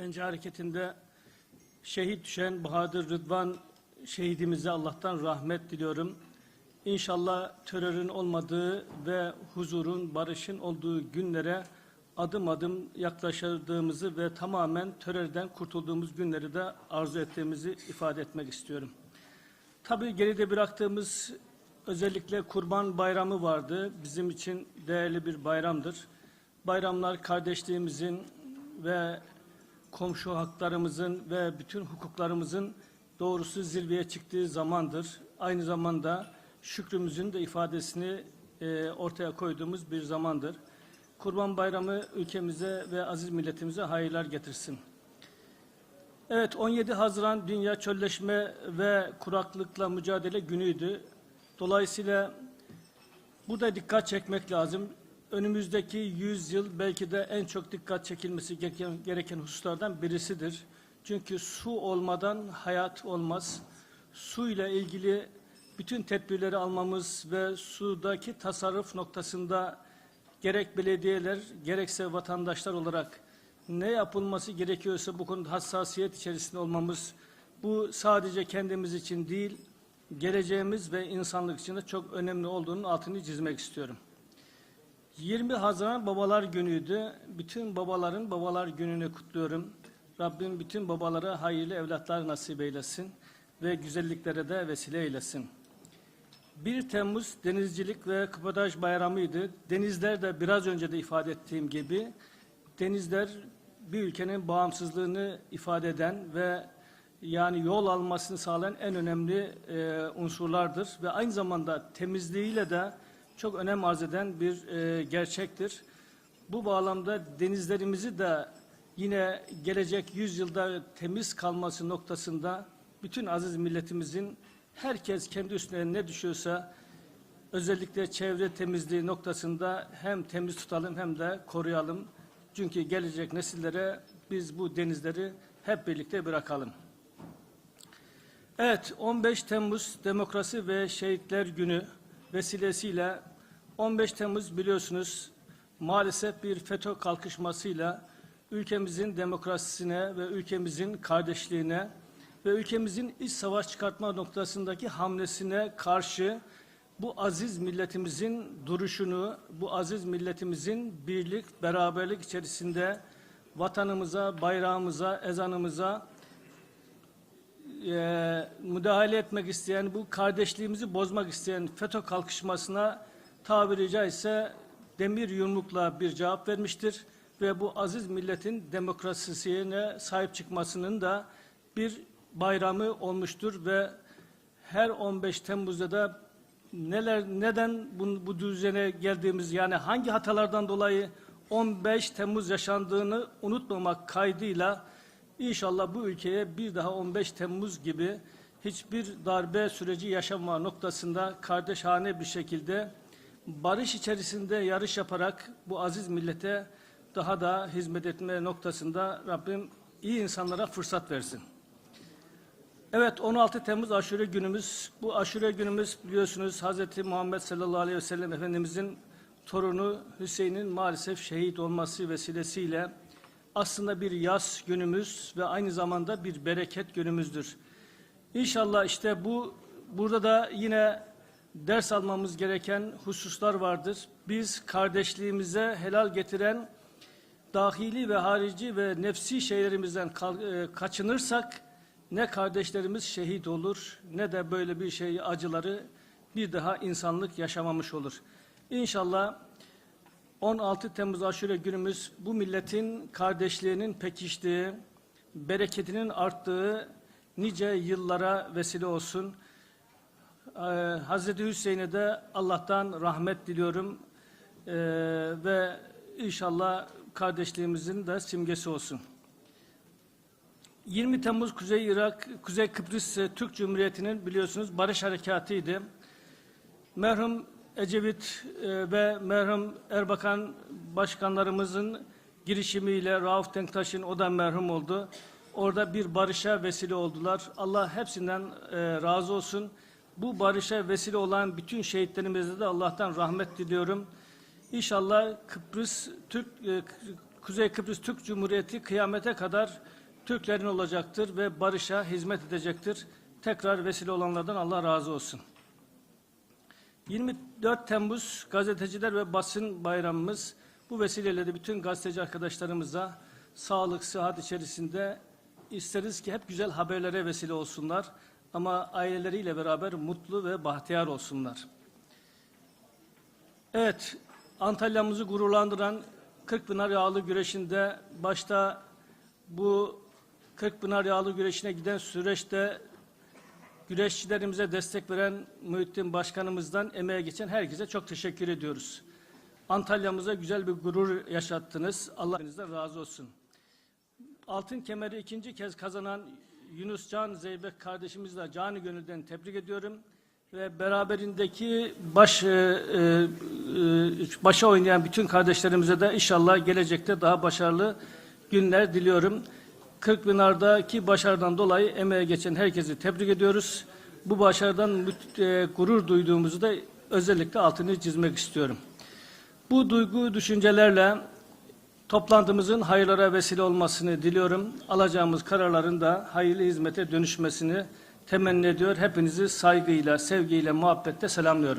Pençe hareketinde şehit düşen Bahadır Rıdvan şehidimize Allah'tan rahmet diliyorum. İnşallah terörün olmadığı ve huzurun, barışın olduğu günlere adım adım yaklaşırdığımızı ve tamamen terörden kurtulduğumuz günleri de arzu ettiğimizi ifade etmek istiyorum. Tabii geride bıraktığımız özellikle Kurban Bayramı vardı. Bizim için değerli bir bayramdır. Bayramlar kardeşliğimizin ve komşu haklarımızın ve bütün hukuklarımızın doğrusu zirveye çıktığı zamandır. Aynı zamanda şükrümüzün de ifadesini e, ortaya koyduğumuz bir zamandır. Kurban Bayramı ülkemize ve aziz milletimize hayırlar getirsin. Evet 17 Haziran Dünya Çölleşme ve Kuraklıkla Mücadele Günü'ydü. Dolayısıyla burada dikkat çekmek lazım. Önümüzdeki 100 yıl belki de en çok dikkat çekilmesi gereken, gereken hususlardan birisidir. Çünkü su olmadan hayat olmaz. Su ile ilgili bütün tedbirleri almamız ve sudaki tasarruf noktasında gerek belediyeler gerekse vatandaşlar olarak ne yapılması gerekiyorsa bu konuda hassasiyet içerisinde olmamız bu sadece kendimiz için değil geleceğimiz ve insanlık için de çok önemli olduğunun altını çizmek istiyorum. 20 Haziran Babalar Günü'ydü. Bütün babaların Babalar Günü'nü kutluyorum. Rabbim bütün babalara hayırlı evlatlar nasip eylesin ve güzelliklere de vesile eylesin. 1 Temmuz Denizcilik ve Kabadaj Bayramı'ydı. Denizler de biraz önce de ifade ettiğim gibi denizler bir ülkenin bağımsızlığını ifade eden ve yani yol almasını sağlayan en önemli e, unsurlardır ve aynı zamanda temizliğiyle de çok önem arz eden bir e, gerçektir. Bu bağlamda denizlerimizi de yine gelecek yüzyılda temiz kalması noktasında bütün aziz milletimizin herkes kendi üstüne ne düşüyorsa özellikle çevre temizliği noktasında hem temiz tutalım hem de koruyalım. Çünkü gelecek nesillere biz bu denizleri hep birlikte bırakalım. Evet 15 Temmuz Demokrasi ve Şehitler Günü vesilesiyle 15 Temmuz biliyorsunuz maalesef bir FETÖ kalkışmasıyla ülkemizin demokrasisine ve ülkemizin kardeşliğine ve ülkemizin iç savaş çıkartma noktasındaki hamlesine karşı bu aziz milletimizin duruşunu, bu aziz milletimizin birlik, beraberlik içerisinde vatanımıza, bayrağımıza, ezanımıza e, müdahale etmek isteyen, bu kardeşliğimizi bozmak isteyen FETÖ kalkışmasına tabiri caizse demir yumrukla bir cevap vermiştir ve bu aziz milletin demokrasisine sahip çıkmasının da bir bayramı olmuştur ve her 15 Temmuz'da da neler neden bu, bu düzene geldiğimiz yani hangi hatalardan dolayı 15 Temmuz yaşandığını unutmamak kaydıyla inşallah bu ülkeye bir daha 15 Temmuz gibi hiçbir darbe süreci yaşama noktasında kardeşhane bir şekilde barış içerisinde yarış yaparak bu aziz millete daha da hizmet etme noktasında Rabbim iyi insanlara fırsat versin. Evet 16 Temmuz aşure günümüz. Bu aşure günümüz biliyorsunuz Hz. Muhammed sallallahu aleyhi ve sellem Efendimizin torunu Hüseyin'in maalesef şehit olması vesilesiyle aslında bir yaz günümüz ve aynı zamanda bir bereket günümüzdür. İnşallah işte bu burada da yine ders almamız gereken hususlar vardır. Biz kardeşliğimize helal getiren dahili ve harici ve nefsi şeylerimizden e, kaçınırsak ne kardeşlerimiz şehit olur ne de böyle bir şey acıları bir daha insanlık yaşamamış olur. İnşallah 16 Temmuz aşure günümüz bu milletin kardeşliğinin pekiştiği, bereketinin arttığı nice yıllara vesile olsun. Ee, Hazreti Hüseyin'e de Allah'tan rahmet diliyorum ee, ve inşallah kardeşliğimizin de simgesi olsun. 20 Temmuz Kuzey Irak, Kuzey Kıbrıs e, Türk Cumhuriyeti'nin biliyorsunuz barış harekatıydı. Merhum Ecevit e, ve merhum Erbakan başkanlarımızın girişimiyle Rauf Denktaş'ın o da merhum oldu. Orada bir barışa vesile oldular. Allah hepsinden e, razı olsun. Bu barışa vesile olan bütün şehitlerimize de Allah'tan rahmet diliyorum. İnşallah Kıbrıs Türk Kuzey Kıbrıs Türk Cumhuriyeti kıyamete kadar Türklerin olacaktır ve barışa hizmet edecektir. Tekrar vesile olanlardan Allah razı olsun. 24 Temmuz Gazeteciler ve Basın Bayramımız. Bu vesileyle de bütün gazeteci arkadaşlarımıza sağlık, sıhhat içerisinde isteriz ki hep güzel haberlere vesile olsunlar. Ama aileleriyle beraber mutlu ve bahtiyar olsunlar. Evet, Antalya'mızı gururlandıran Kırkpınar Yağlı Güreşi'nde başta bu Kırkpınar Yağlı Güreşi'ne giden süreçte güreşçilerimize destek veren Muhittin Başkanımızdan emeğe geçen herkese çok teşekkür ediyoruz. Antalya'mıza güzel bir gurur yaşattınız. Allah razı olsun. Altın kemeri ikinci kez kazanan Yunus Can Zeybek kardeşimizi de canı gönülden tebrik ediyorum. Ve beraberindeki baş, e, e, e, başa oynayan bütün kardeşlerimize de inşallah gelecekte daha başarılı günler diliyorum. Kırkpınar'daki başarıdan dolayı emeğe geçen herkesi tebrik ediyoruz. Bu başarıdan e, gurur duyduğumuzu da özellikle altını çizmek istiyorum. Bu duygu düşüncelerle toplantımızın hayırlara vesile olmasını diliyorum. Alacağımız kararların da hayırlı hizmete dönüşmesini temenni ediyor. Hepinizi saygıyla, sevgiyle, muhabbetle selamlıyorum.